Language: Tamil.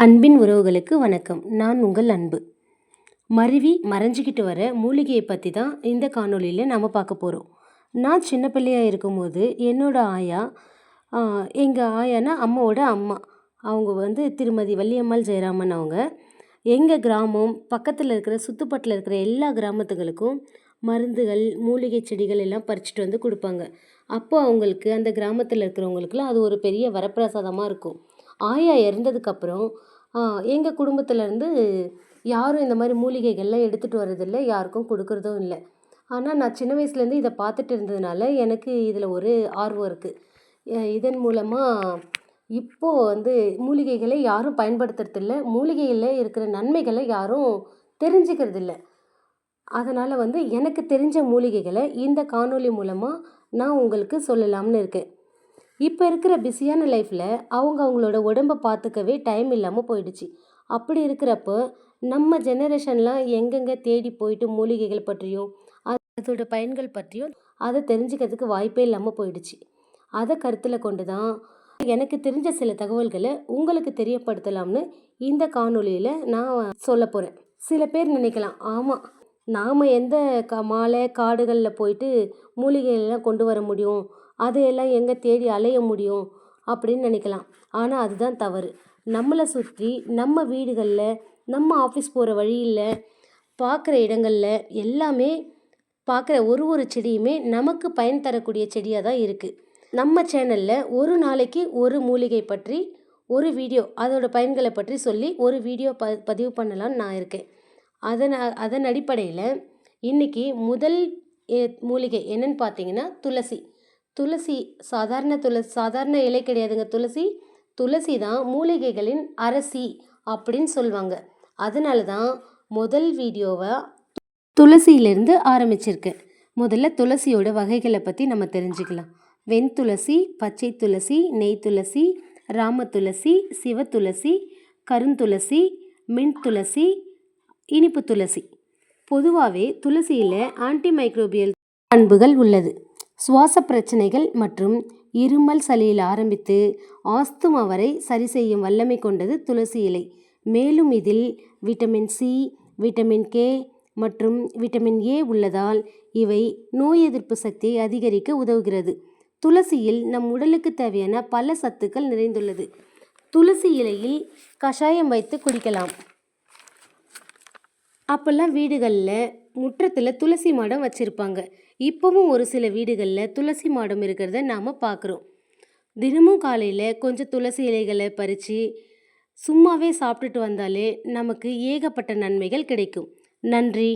அன்பின் உறவுகளுக்கு வணக்கம். நான் உங்கள் அன்பு. மருவி மறைஞ்சிக்கிட்டு வர மூலிகையை பற்றி தான் இந்த காணொளியில் நாம் பார்க்க போகிறோம் நான் சின்ன பிள்ளையாக இருக்கும்போது என்னோடய ஆயா எங்கள் ஆயானா அம்மாவோட அம்மா. அவங்க வந்து திருமதி வள்ளியம்மாள் ஜெயராமன் அவங்க. எங்கள் கிராமம் பக்கத்தில் இருக்கிற சுத்துப்பட்டில் இருக்கிற எல்லா கிராமத்துகளுக்கும் மருந்துகள் மூலிகை செடிகள் எல்லாம் பறிச்சுட்டு வந்து கொடுப்பாங்க. அப்போ அவங்களுக்கு அந்த கிராமத்தில் இருக்கிறவங்களுக்குலாம் அது ஒரு பெரிய வரப்பிரசாதமாக இருக்கும். ஆயா இறந்ததுக்கப்புறம் எங்கள் குடும்பத்துலேருந்து யாரும் இந்த மாதிரி மூலிகைகள்லாம் எடுத்துகிட்டு வரதில்லை யாருக்கும் கொடுக்குறதும் இல்லை. ஆனால் நான் சின்ன வயசுலேருந்து இதை பார்த்துட்டு இருந்ததுனால எனக்கு இதில் ஒரு ஆர்வம் இருக்குது இதன் மூலமாக இப்போது வந்து மூலிகைகளை யாரும் பயன்படுத்துறதில்ல மூலிகையில் இருக்கிற நன்மைகளை யாரும் தெரிஞ்சுக்கிறதில்ல. அதனால் வந்து எனக்கு தெரிஞ்ச மூலிகைகளை இந்த காணொளி மூலமாக நான் உங்களுக்கு சொல்லலாம்னு இருக்கேன். இப்போ இருக்கிற பிஸியான லைஃப்பில் அவங்க அவங்களோட உடம்பை பார்த்துக்கவே டைம் இல்லாமல் போயிடுச்சு. அப்படி இருக்கிறப்போ நம்ம ஜெனரேஷன்லாம் எங்கெங்கே தேடி போயிட்டு மூலிகைகள் பற்றியும் அதோட பயன்கள் பற்றியும் அதை தெரிஞ்சுக்கிறதுக்கு வாய்ப்பே இல்லாமல் போயிடுச்சு. அதை கருத்தில் கொண்டு தான் எனக்கு தெரிஞ்ச சில தகவல்களை உங்களுக்கு தெரியப்படுத்தலாம்னு இந்த காணொலியில் நான் சொல்ல போகிறேன் சில பேர் நினைக்கலாம் ஆமாம் நாம் எந்த க மாலை காடுகளில் போயிட்டு மூலிகைகள்லாம் கொண்டு வர முடியும். அதையெல்லாம் எங்கே தேடி அலைய முடியும் அப்படின்னு நினைக்கலாம். ஆனால் அதுதான் தவறு. நம்மளை சுற்றி நம்ம வீடுகளில் நம்ம ஆஃபீஸ் போகிற வழியில் பார்க்குற இடங்களில் எல்லாமே பார்க்குற ஒரு ஒரு செடியுமே நமக்கு பயன் தரக்கூடிய செடியாக தான் இருக்குது நம்ம சேனலில் ஒரு நாளைக்கு ஒரு மூலிகை பற்றி ஒரு வீடியோ அதோட பயன்களை பற்றி சொல்லி ஒரு வீடியோ ப பதிவு பண்ணலான்னு நான் இருக்கேன். அதன் அதன் அடிப்படையில் இன்றைக்கி முதல் மூலிகை என்னென்னு பார்த்தீங்கன்னா துளசி. துளசி சாதாரண துளசி சாதாரண இலை கிடையாதுங்க. துளசி துளசி தான் மூலிகைகளின் அரசி அப்படின்னு சொல்லுவாங்க அதனால தான் முதல் வீடியோவை துளசியிலேருந்து ஆரம்பிச்சிருக்கேன் முதல்ல துளசியோட வகைகளை பற்றி நம்ம தெரிஞ்சுக்கலாம். வெண்துளசி பச்சை துளசி நெய் துளசி ராம துளசி சிவ துளசி கருந்துளசி மின் துளசி இனிப்பு துளசி. பொதுவாகவே துளசியில் ஆன்டி மைக்ரோபியல் பண்புகள் உள்ளது. சுவாச பிரச்சனைகள் மற்றும் இருமல் சளியில் ஆரம்பித்து ஆஸ்துமா வரை சரி செய்யும் வல்லமை கொண்டது துளசி இலை. மேலும் இதில் விட்டமின் சி விட்டமின் கே மற்றும் விட்டமின் ஏ உள்ளதால் இவை நோய் எதிர்ப்பு சக்தியை அதிகரிக்க உதவுகிறது. துளசியில் நம் உடலுக்கு தேவையான பல சத்துக்கள் நிறைந்துள்ளது. துளசி இலையில் கஷாயம் வைத்து குடிக்கலாம். அப்போல்லாம் வீடுகளில் முற்றத்தில் துளசி மாடம் வச்சுருப்பாங்க. இப்போவும் ஒரு சில வீடுகளில் துளசி மாடம் இருக்கிறத நாம் பார்க்குறோம் தினமும் காலையில் கொஞ்சம் துளசி இலைகளை பறித்து சும்மாவே சாப்பிட்டுட்டு வந்தாலே நமக்கு ஏகப்பட்ட நன்மைகள் கிடைக்கும். நன்றி.